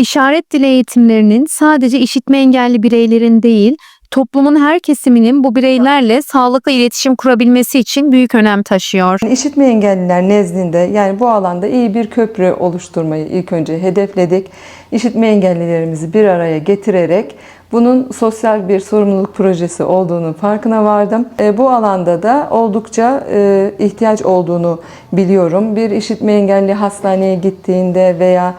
İşaret dili eğitimlerinin sadece işitme engelli bireylerin değil, toplumun her kesiminin bu bireylerle sağlıklı iletişim kurabilmesi için büyük önem taşıyor. İşitme engelliler nezdinde yani bu alanda iyi bir köprü oluşturmayı ilk önce hedefledik. İşitme engellilerimizi bir araya getirerek bunun sosyal bir sorumluluk projesi olduğunun farkına vardım. E, bu alanda da oldukça e, ihtiyaç olduğunu biliyorum. Bir işitme engelli hastaneye gittiğinde veya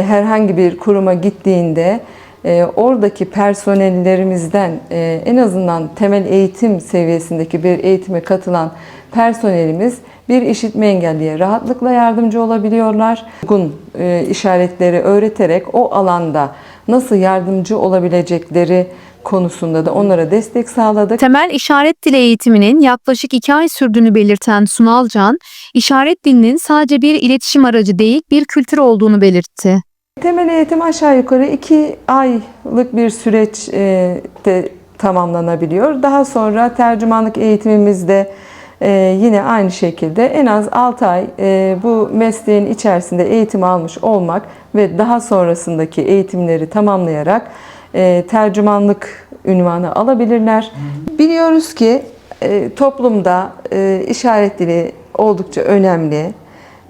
herhangi bir kuruma gittiğinde e, oradaki personellerimizden e, en azından temel eğitim seviyesindeki bir eğitime katılan personelimiz bir işitme engelliye rahatlıkla yardımcı olabiliyorlar. Uygun e, işaretleri öğreterek o alanda nasıl yardımcı olabilecekleri konusunda da onlara destek sağladık. Temel işaret dili eğitiminin yaklaşık iki ay sürdüğünü belirten Sunalcan, işaret dilinin sadece bir iletişim aracı değil bir kültür olduğunu belirtti. Temel eğitim aşağı yukarı 2 aylık bir süreçte tamamlanabiliyor. Daha sonra tercümanlık eğitimimizde e, yine aynı şekilde en az 6 ay e, bu mesleğin içerisinde eğitim almış olmak ve daha sonrasındaki eğitimleri tamamlayarak e, tercümanlık ünvanı alabilirler. Biliyoruz ki e, toplumda e, işaret dili oldukça önemli.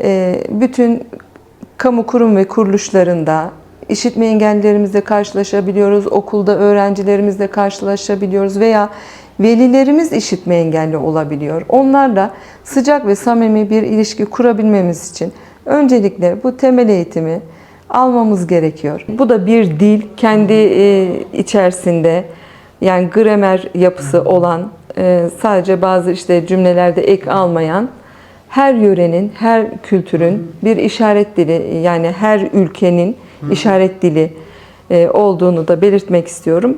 E, bütün kamu kurum ve kuruluşlarında işitme engellilerimizle karşılaşabiliyoruz, okulda öğrencilerimizle karşılaşabiliyoruz veya velilerimiz işitme engelli olabiliyor. Onlarla sıcak ve samimi bir ilişki kurabilmemiz için öncelikle bu temel eğitimi almamız gerekiyor. Bu da bir dil kendi e, içerisinde yani gramer yapısı olan e, sadece bazı işte cümlelerde ek almayan her yörenin, her kültürün bir işaret dili yani her ülkenin işaret dili e, olduğunu da belirtmek istiyorum.